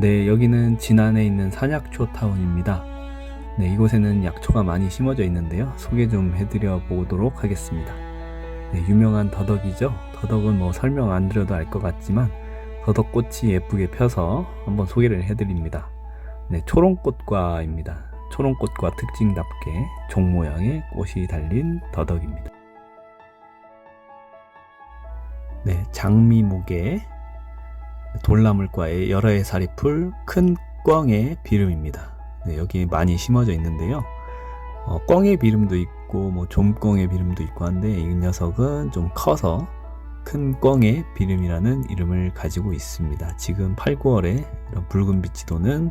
네, 여기는 진안에 있는 산약초 타운입니다. 네, 이곳에는 약초가 많이 심어져 있는데요. 소개 좀 해드려 보도록 하겠습니다. 네, 유명한 더덕이죠. 더덕은 뭐 설명 안 드려도 알 것 같지만 더덕꽃이 예쁘게 펴서 한번 소개를 해드립니다. 네, 초롱꽃과입니다. 초롱꽃과 특징답게 종 모양의 꽃이 달린 더덕입니다. 네, 장미목의 돌나물과의 여러 해살이 풀큰 꿩의 비름입니다. 네, 여기 많이 심어져 있는데요. 어, 꿩의 비름도 있고 뭐 좀꿩의 비름도 있고 한데 이 녀석은 좀 커서 큰 꿩의 비름이라는 이름을 가지고 있습니다. 지금 8, 9월에 이런 붉은 빛이 도는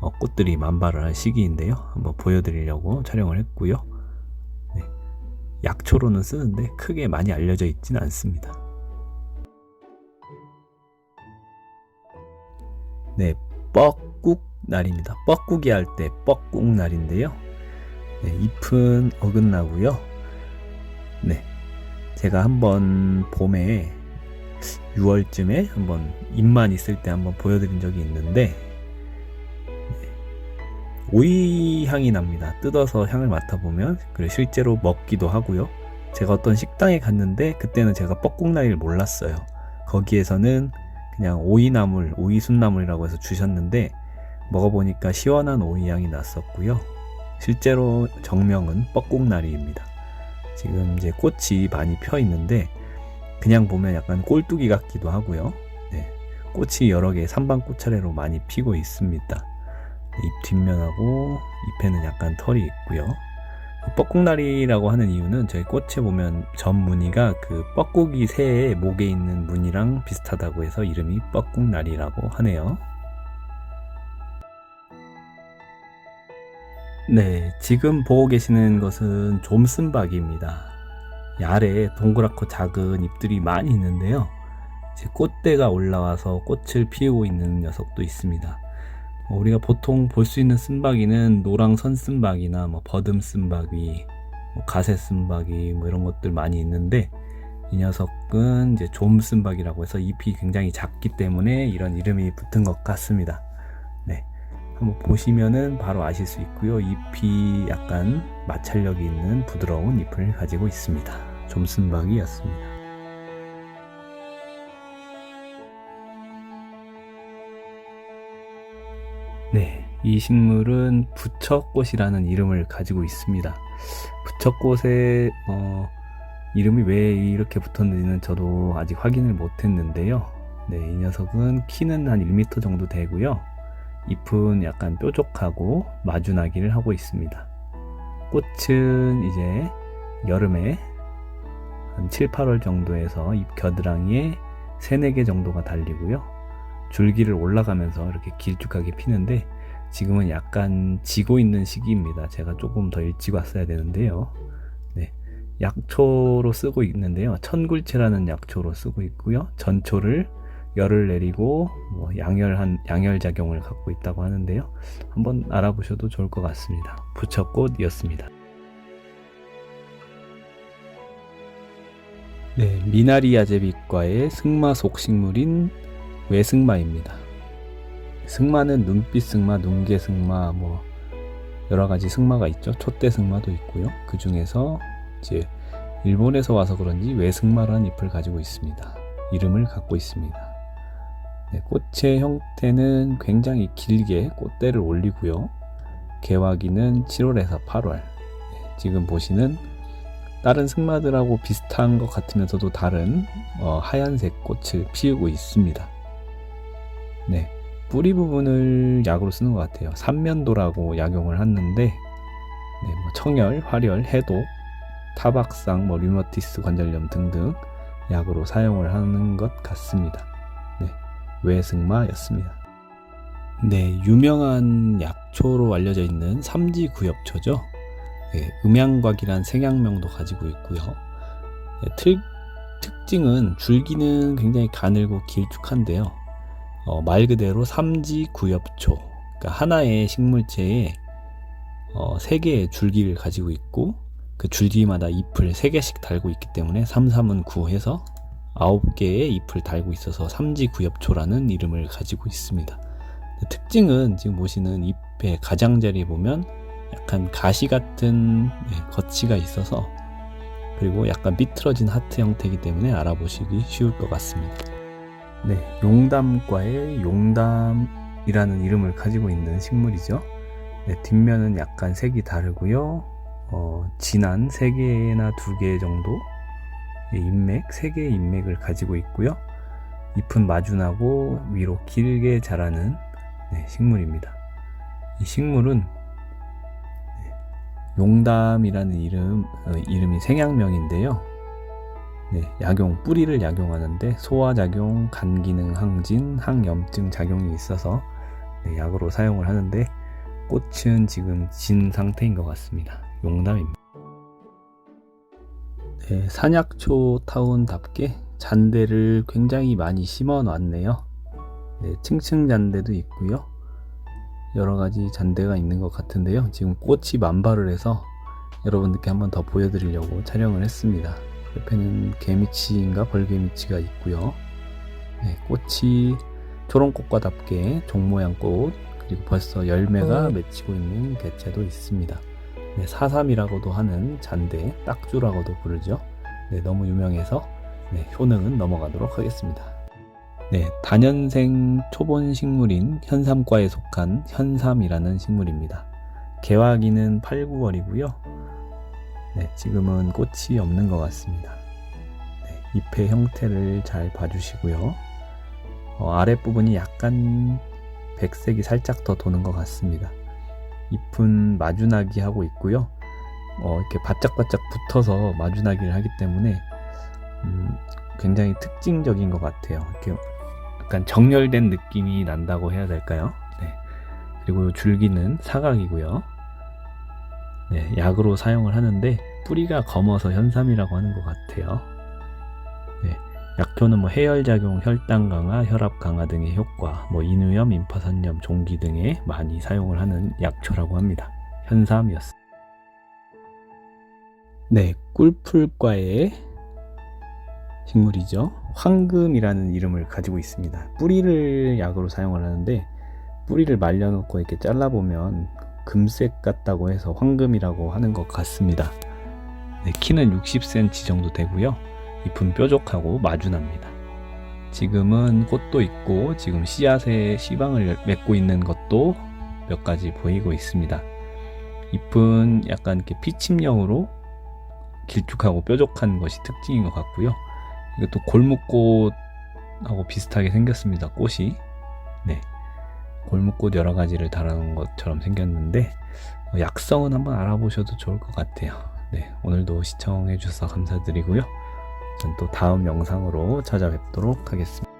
어, 꽃들이 만발을 할 시기인데요. 한번 보여드리려고 촬영을 했고요. 네, 약초로는 쓰는데 크게 많이 알려져 있지는 않습니다. 네, 뻐꾹 날입니다. 뻐꾸기 할 때 뻐꾹 날인데요. 네, 잎은 어긋나고요. 네, 제가 한번 봄에 6월쯤에 한번 잎만 있을 때 한번 보여드린 적이 있는데 네, 오이 향이 납니다. 뜯어서 향을 맡아보면 그리고 실제로 먹기도 하고요. 제가 어떤 식당에 갔는데 그때는 제가 뻐꾹나리를 몰랐어요. 거기에서는 그냥 오이나물, 오이순나물이라고 해서 주셨는데 먹어보니까 시원한 오이 향이 났었고요. 실제로 정명은 뻐꾹나리입니다. 지금 이제 꽃이 많이 펴 있는데 그냥 보면 약간 꼴뚜기 같기도 하고요. 네, 꽃이 여러 개 삼방 꽃 차례로 많이 피고 있습니다. 잎 뒷면하고 잎에는 약간 털이 있고요. 뻐꾹나리라고 하는 이유는 저희 꽃에 보면 전 무늬가 그 뻐꾸기 새의 목에 있는 무늬랑 비슷하다고 해서 이름이 뻐꾹나리라고 하네요. 네, 지금 보고 계시는 것은 좀슨박이입니다. 이 아래에 동그랗고 작은 잎들이 많이 있는데요. 꽃대가 올라와서 꽃을 피우고 있는 녀석도 있습니다. 뭐 우리가 보통 볼 수 있는 쓴박이는 노랑 선쓴박이나 뭐 버듬 쓴박이, 뭐 가세 쓴박이 뭐 이런 것들 많이 있는데 이 녀석은 이제 좀 쓴박이라고 해서 잎이 굉장히 작기 때문에 이런 이름이 붙은 것 같습니다. 네. 한번 보시면은 바로 아실 수 있고요. 잎이 약간 마찰력이 있는 부드러운 잎을 가지고 있습니다. 좀 쓴박이였습니다. 네, 이 식물은 부처꽃이라는 이름을 가지고 있습니다. 부처꽃의 어, 이름이 왜 이렇게 붙었는지는 저도 아직 확인을 못했는데요. 네, 이 녀석은 키는 한 1m 정도 되고요. 잎은 약간 뾰족하고 마주나기를 하고 있습니다. 꽃은 이제 여름에 한 7, 8월 정도에서 잎 겨드랑이에 3, 4개 정도가 달리고요. 줄기를 올라가면서 이렇게 길쭉하게 피는데 지금은 약간 지고 있는 시기입니다. 제가 조금 더 일찍 왔어야 되는데요. 네. 약초로 쓰고 있는데요. 천굴채라는 약초로 쓰고 있고요. 전초를 열을 내리고 뭐 양열한 양열 작용을 갖고 있다고 하는데요. 한번 알아보셔도 좋을 것 같습니다. 부처꽃이었습니다. 네, 미나리 야제빛과의 승마 속식물인 외승마입니다. 승마는 눈빛 승마, 눈개 승마, 뭐 여러 가지 승마가 있죠. 촛대 승마도 있고요. 그 중에서 이제 일본에서 와서 그런지 외승마라는 잎을 가지고 있습니다. 이름을 갖고 있습니다. 네, 꽃의 형태는 굉장히 길게 꽃대를 올리고요. 개화기는 7월에서 8월. 네, 지금 보시는 다른 승마들하고 비슷한 것 같으면서도 다른 어, 하얀색 꽃을 피우고 있습니다. 네, 뿌리 부분을 약으로 쓰는 것 같아요. 삼면도라고 약용을 하는데 네, 뭐 청열, 활혈, 해독, 타박상, 뭐 류머티스 관절염 등등 약으로 사용을 하는 것 같습니다. 네, 외승마였습니다. 네, 유명한 약초로 알려져 있는 삼지구엽초죠. 네, 음양곽이란 생양명도 가지고 있고요. 네, 특, 특징은 줄기는 굉장히 가늘고 길쭉한데요. 어, 말 그대로 삼지구엽초, 그러니까 하나의 식물체에 어, 세 개의 줄기를 가지고 있고 그 줄기마다 잎을 세 개씩 달고 있기 때문에 삼삼은 구해서 아홉 개의 잎을 달고 있어서 삼지구엽초라는 이름을 가지고 있습니다. 특징은 지금 보시는 잎의 가장자리에 보면 약간 가시 같은 네, 거치가 있어서 그리고 약간 삐뚤어진 하트 형태이기 때문에 알아보시기 쉬울 것 같습니다. 네, 용담과의 용담이라는 이름을 가지고 있는 식물이죠. 네, 뒷면은 약간 색이 다르고요. 어, 진한 3개나 2개 정도 의 인맥, 3개의 인맥을 가지고 있고요. 잎은 마준하고 위로 길게 자라는 네, 식물입니다. 이 식물은 네, 용담이라는 이름, 어, 이름이 생약명인데요. 네, 약용, 뿌리를 약용하는데 소화작용, 간기능 항진, 항염증 작용이 있어서 네, 약으로 사용을 하는데 꽃은 지금 진 상태인 것 같습니다. 용담입니다. 네, 산약초 타운답게 잔대를 굉장히 많이 심어 놨네요. 네, 층층 잔대도 있고요. 여러 가지 잔대가 있는 것 같은데요. 지금 꽃이 만발을 해서 여러분들께 한번 더 보여드리려고 촬영을 했습니다. 옆에는 개미치인가 벌개미치가 있고요. 네, 꽃이 초롱꽃과답게 종모양 꽃 그리고 벌써 열매가 맺히고 있는 개체도 있습니다. 네, 사삼이라고도 하는 잔대, 딱주라고도 부르죠. 네, 너무 유명해서 네, 효능은 넘어가도록 하겠습니다. 네, 단연생 초본 식물인 현삼과에 속한 현삼이라는 식물입니다. 개화기는 8, 9월이고요. 네, 지금은 꽃이 없는 것 같습니다. 네, 잎의 형태를 잘 봐주시고요. 어, 아랫부분이 약간 백색이 살짝 더 도는 것 같습니다. 잎은 마주나기 하고 있고요. 어, 이렇게 바짝바짝 붙어서 마주나기를 하기 때문에 음, 굉장히 특징적인 것 같아요. 이렇게 약간 정렬된 느낌이 난다고 해야 될까요? 네. 그리고 줄기는 사각이고요. 네, 약으로 사용을 하는데 뿌리가 검어서 현삼이라고 하는 것 같아요. 네, 약효는 뭐 해열작용, 혈당 강화, 혈압 강화 등의 효과, 뭐 인후염, 임파선염, 종기 등에 많이 사용을 하는 약초라고 합니다. 현삼이었습니다. 네, 꿀풀과의 식물이죠. 황금이라는 이름을 가지고 있습니다. 뿌리를 약으로 사용을 하는데 뿌리를 말려놓고 이렇게 잘라보면 금색 같다고 해서 황금이라고 하는 것 같습니다. 네, 키는 60cm 정도 되고요. 잎은 뾰족하고 마준합니다. 지금은 꽃도 있고 지금 씨앗에 씨방을 맺고 있는 것도 몇 가지 보이고 있습니다. 잎은 약간 이렇게 피침형으로 길쭉하고 뾰족한 것이 특징인 것 같고요. 이것도 골묵꽃하고 비슷하게 생겼습니다. 꽃이. 네. 골묵꽃 여러 가지를 달아놓은 것처럼 생겼는데 어, 약성은 한번 알아보셔도 좋을 것 같아요. 네. 오늘도 시청해 주셔서 감사드리고요. 전 또 다음 영상으로 찾아뵙도록 하겠습니다.